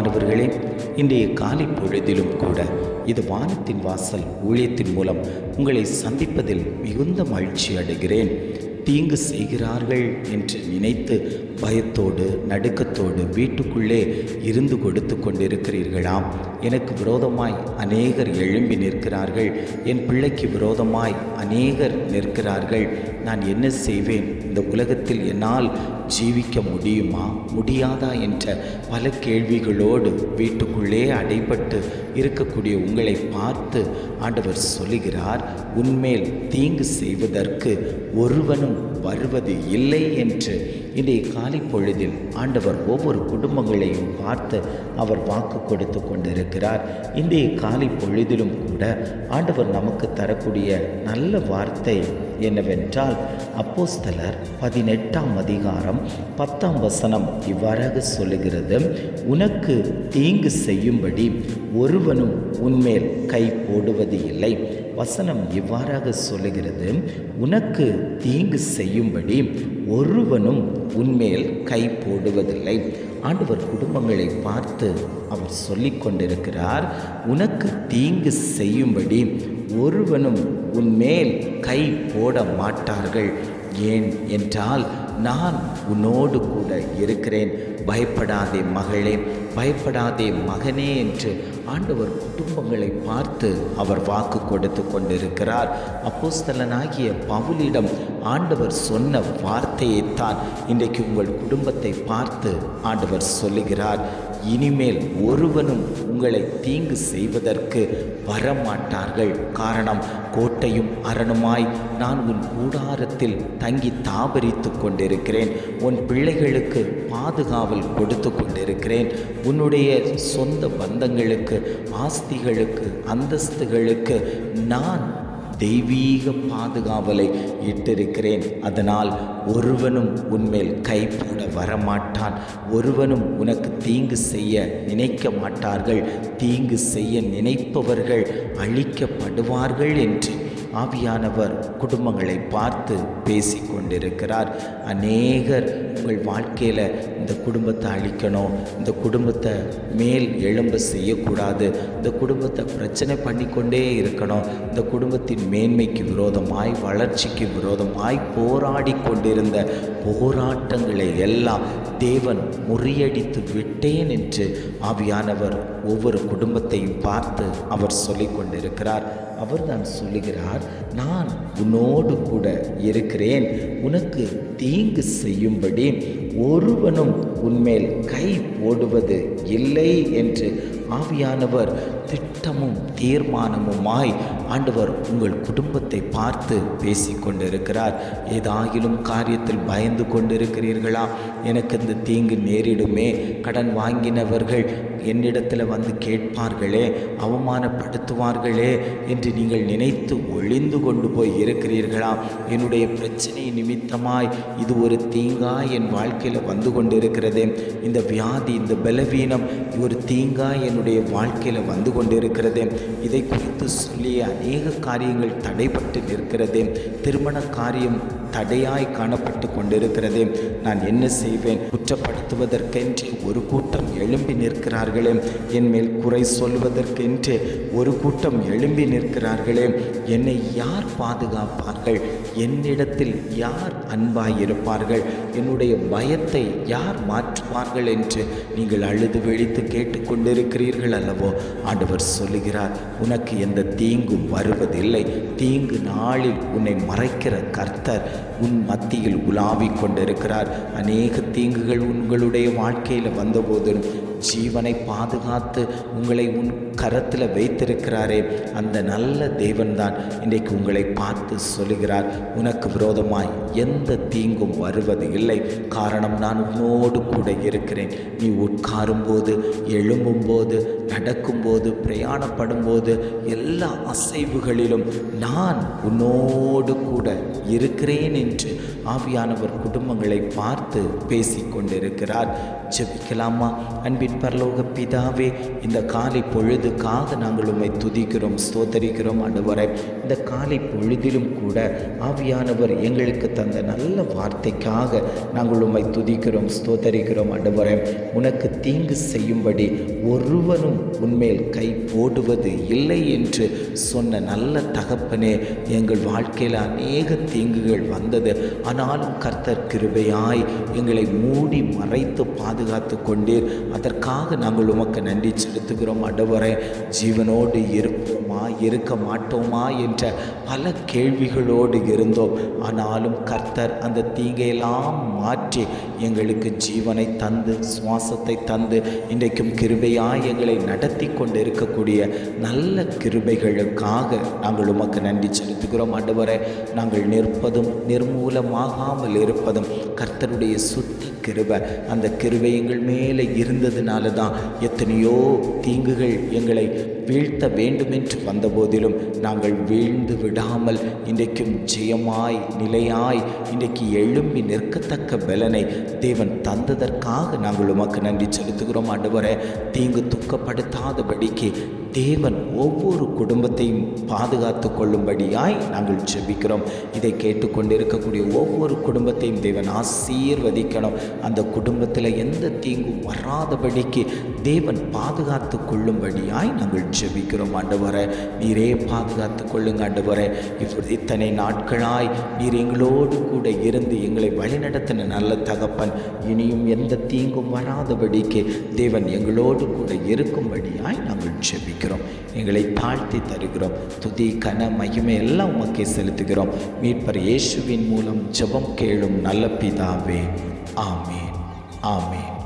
மாணவர்களே இன்றைய காலை பொழுதிலும் கூட இது வானத்தின் வாசல் ஊழியத்தின் மூலம் உங்களை சந்திப்பதில் மிகுந்த மகிழ்ச்சி அடைகிறேன். தீங்கு செய்கிறார்கள் என்று நினைத்து பயத்தோடு நடுக்கத்தோடு வீட்டுக்குள்ளே இருந்து கொடுத்து கொண்டிருக்கிறீர்களாம். எனக்கு விரோதமாய் அநேகர் எழும்பி நிற்கிறார்கள். என் பிள்ளைக்கு விரோதமாய் அநேகர் நிற்கிறார்கள். நான் என்ன செய்வேன்? இந்த உலகத்தில் என்னால் ஜீவிக்க முடியுமா? முடியாதா என்ற பல கேள்விகளோடு வீட்டுக்குள்ளே அடைபட்டு இருக்கக்கூடிய உங்களை பார்த்து ஆண்டவர் சொல்லுகிறார் உன்மேல் தீங்கு செய்வதற்கு ஒருவனும் வருவது இல்லை என்று இன்றைய காலை பொழுதில் ஆண்டவர் ஒவ்வொரு குடும்பங்களையும் பார்த்து அவர் வாக்கு கொடுத்து கொண்டிருக்கிறார். இன்றைய காலை பொழுதிலும் கூட ஆண்டவர் நமக்கு தரக்கூடிய நல்ல வார்த்தை என்னவென்றால் அப்போஸ்தலர் பதினெட்டாம் அதிகாரம் பத்தாம் வசனம் இவ்வாறாக சொல்லுகிறது உனக்கு தீங்கு செய்யும்படி ஒருவனும் உன்மேல் கை போடுவது இல்லை. வசனம் இவ்வாறாக சொல்லுகிறது உனக்கு தீங்கு செய்யும்படி ஒருவனும் உன்மேல் கை போடுவதில்லை. ஆண்டவர் குடும்பங்களை பார்த்து அவர் சொல்லிக் கொண்டிருக்கிறார் உனக்கு தீங்கு செய்யும்படி ஒருவனும் உன்மேல் கை போட மாட்டார்கள். ஏன் என்றால் நான் உன்னோடு கூட இருக்கிறேன். பயப்படாதே மகளே பயப்படாதே மகனே என்று ஆண்டவர் குடும்பங்களை பார்த்து அவர் வாக்கு கொடுத்து கொண்டிருக்கிறார். அப்போஸ்தலனாகிய பவுலிடம் ஆண்டவர் சொன்ன வார்த்தையைத்தான் இன்றைக்கு உங்கள் குடும்பத்தை பார்த்து ஆண்டவர் சொல்லுகிறார். இனிமேல் ஒருவனும் உங்களை தீங்கு செய்வதற்கு வரமாட்டார்கள். காரணம் கோட்டையும் அரணுமாய் நான் உன் கூடாரத்தில் தங்கி தாபரித்து கொண்டிருக்கிறேன். உன் பிள்ளைகளுக்கு பாதுகாவல் கொடுத்து கொண்டிருக்கிறேன். உன்னுடைய சொந்த பந்தங்களுக்கு ஆஸ்திகளுக்கு அந்தஸ்துகளுக்கு நான் தெய்வீக பாதுகாவலை இட்டிருக்கிறேன். அதனால் ஒருவனும் உன்மேல் கை போட வரமாட்டான். ஒருவனும் உனக்கு தீங்கு செய்ய நினைக்க மாட்டார்கள். தீங்கு செய்ய நினைப்பவர்கள் அழிக்கப்படுவார்கள் என்று ஆவியானவர் குடும்பங்களை பார்த்து பேசி கொண்டிருக்கிறார் அநேகர் உங்கள் வாழ்க்கையில் இந்த குடும்பத்தை அழிக்கணும் இந்த குடும்பத்தை மேல் எழும்ப செய்யக்கூடாது இந்த குடும்பத்தை பிரச்சனை பண்ணிக்கொண்டே இருக்கணும் இந்த குடும்பத்தின் மேன்மைக்கு விரோதமாய் வளர்ச்சிக்கு விரோதமாய் போராடி கொண்டிருந்த போராட்டங்களை எல்லாம் தேவன் முறியடித்து விட்டேன் என்று ஆவியானவர் ஒவ்வொரு குடும்பத்தையும் பார்த்து அவர் சொல்லிக் கொண்டிருக்கிறார் அவர்தான் சொல்லுகிறார் நான் உன்னோடு கூட இருக்கிறேன். உனக்கு தீங்கு செய்யும்படி ஒருவனும் உன்மேல் கை போடுவது இல்லை என்று ஆவியானவர் திட்டமும் தீர்மானமுமாய் ஆண்டவர் உங்கள் குடும்பத்தை பார்த்து பேசி கொண்டிருக்கிறார் ஏதாகிலும் காரியத்தில் பயந்து கொண்டிருக்கிறீர்களா? எனக்கு இந்த தீங்கு நேரிடுமே. கடன் வாங்கினவர்கள் என்னிடத்தில் வந்து கேட்பார்களே அவமானப்படுத்துவார்களே என்று நீங்கள் நினைத்து ஒளிந்து கொண்டு போய் இருக்கிறீர்களா? என்னுடைய பிரச்சனை நிமித்தமாய் இது ஒரு தீங்கா என் வாழ்க்கையில் வந்து கொண்டிருக்கிறது. இந்த வியாதி இந்த பலவீனம் ஒரு தீங்கா என்னுடைய வாழ்க்கையில் வந்து கொண்டிருக்கிறது. இதை குறித்து சொல்லிய அநேக காரியங்கள் தடைப்பட்டு நிற்கிறது. திருமண காரியம் தடையாய் காணப்பட்டு கொண்டிருக்கிறதே. நான் என்ன செய்வேன்? குற்றப்படுத்துவதற்கென்று ஒரு கூட்டம் எழும்பி நிற்கிறார்களே. என் மேல் குறை சொல்வதற்கென்று ஒரு கூட்டம் எழும்பி நிற்கிறார்களே. என்னை யார் பாதுகாப்பார்கள்? என்னிடத்தில் யார் அன்பாயிருப்பார்கள் என்னுடைய பயத்தை யார் மாற்றுவார்கள் என்று நீங்கள் அழுது வெடித்து கேட்டுக்கொண்டிருக்கிறீர்கள் அல்லவோ? ஆண்டவர் சொல்லுகிறார் உனக்கு எந்த தீங்கும் வருவதில்லை. தீங்கு நாளில் உன்னை மறைக்கிற கர்த்தர் உன் மத்தியில் உலாவிக் கொண்டிருக்கிறார். அநேக தீங்குகள் உங்களுடைய வாழ்க்கையில் வந்தபோதிலும் ஜீவனை பாதுகாத்து உங்களை உன் கரத்தில் வைத்திருக்கிறாரே. அந்த நல்ல தேவன்தான் இன்றைக்கு உங்களை பார்த்து சொல்லுகிறார். உனக்கு விரோதமாய் எந்த தீங்கும் வருவது இல்லை. காரணம் நான் உன்னோடு கூட இருக்கிறேன். நீ உட்காரும்போது எழும்பும்போது நடக்கும்போது பிரயாணப்படும்போது எல்லா அசைவுகளிலும் நான் உன்னோடு கூட இருக்கிறேன் என்று ஆவியானவர் குடும்பங்களை பார்த்து பேசி கொண்டிருக்கிறார் ஜெபிக்கலாமா? அன்பின் பரலோக பிதாவே இந்த காலை பொழுதுக்காக நாங்கள் உம்மை துதிக்கிறோம் ஸ்தோத்தரிக்கிறோம் ஆண்டவரே. இந்த காலை பொழுதிலும் கூட ஆவியானவர் எங்களுக்கு தந்த நல்ல வார்த்தைக்காக நாங்கள் உம்மை துதிக்கிறோம் ஸ்தோத்தரிக்கிறோம் ஆண்டவரே. உனக்கு தீங்கு செய்யும்படி ஒருவனும் உன்மேல் கை போடுவது இல்லை என்று சொன்ன நல்ல தகப்பனே எங்கள் வாழ்க்கையில் அநேக தீங்குகள் வந்தது. ஆனாலும் கர்த்தர் கிருபையாய் எங்களை மூடி மறைத்து பாதுகாத்து கொண்டீர். அதற்காக நாங்கள் உமக்கு நன்றி செலுத்துகிறோம். அடவரை ஜீவனோடு இருப்போமா இருக்க மாட்டோமா என்ற பல கேள்விகளோடு இருந்தோம். ஆனாலும் கர்த்தர் அந்த தீங்கையெல்லாம் மாற்றி எங்களுக்கு ஜீவனை தந்து சுவாசத்தை தந்து இன்றைக்கும் கிருபையாய் எங்களை நடத்தி கொண்டு இருக்கக்கூடிய நல்ல கிருபைகளுக்காக நாங்கள் உமக்கு நன்றி செலுத்துகிறோம். ஆண்டவரே நாங்கள் நிற்பதும் நிர்மூலமாகாமல் இருப்பதும் கர்த்தருடைய சுத்த கிருபை. அந்த கிருபை எங்கள் மேலே இருந்ததுனால தான் எத்தனையோ தீங்குகள் எங்களை வீழ்த்த வேண்டுமென்று வந்தபோதிலும் நாங்கள் வீழ்ந்து விடாமல் இன்றைக்கும் ஜெயமாய் நிலையாய் இன்றைக்கு எழும்பி நிற்கத்தக்க பலனை தேவன் தந்ததற்காக நாங்கள் உமக்கு நன்றி செலுத்துகிறோம் ஆண்டவரே. தீங்கு துக்கப்படுத்தாதபடிக்கு தேவன் ஒவ்வொரு குடும்பத்தையும் பாதுகாத்து கொள்ளும்படியாய் நாங்கள் ஜெபிக்கிறோம். இதை கேட்டுக்கொண்டிருக்கக்கூடிய ஒவ்வொரு குடும்பத்தையும் தேவன் ஆசீர்வதிக்கணும். அந்த குடும்பத்தில் எந்த தீங்கும் வராதபடிக்கு தேவன் பாதுகாத்து கொள்ளும்படியாய் நாங்கள் ஜெபிக்கிறோம் ஆண்டவரை. நீரே பாதுகாத்து கொள்ளுங்க ஆண்டவரை. இப்பொழுது இத்தனை நாட்களாய் நீர் எங்களோடு கூட இருந்து எங்களை வழிநடத்தின நல்ல தகப்பன் இனியும் எந்த தீங்கும் வராதபடிக்கு தேவன் எங்களோடு கூட இருக்கும்படியாய் நாங்கள் ஜெபிக்கிறோம். ஜெபிக்கிறோம் எங்களை தாழ்த்தி தருகிறோம். துதி கன மகிமை எல்லாம் உமக்கே செலுத்துகிறோம். மீட்பர் இயேசுவின் மூலம் ஜெபம் கேளும் நல்ல பிதாவே. ஆமேன். ஆமேன்.